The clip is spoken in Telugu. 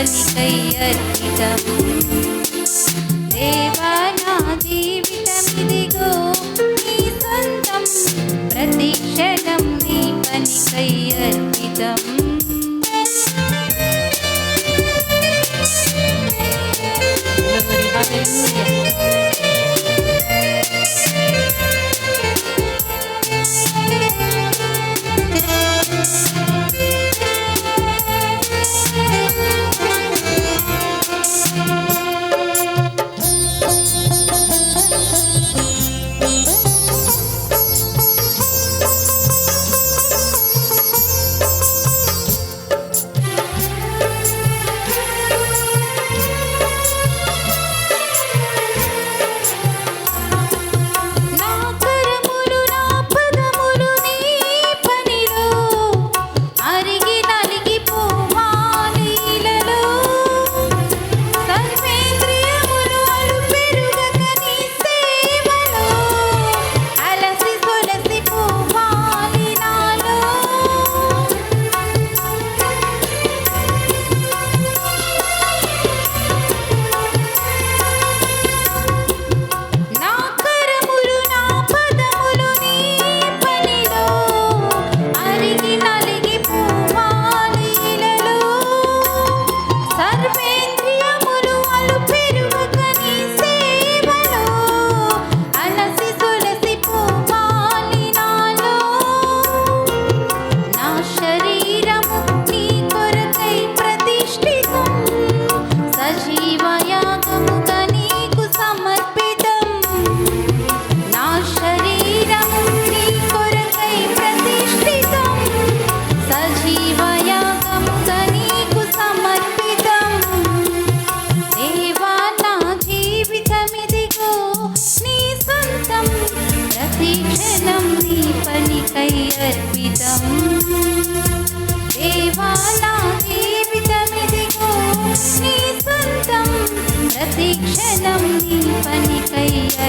ఎవరికై అర్పితం దేవా నా జీవితమిదిగో నీ సొంతం ప్రతి క్షణం నీ పనికై అర్పితం Hallelujah. ప్రతిక్షణం నీ పనికయ్యే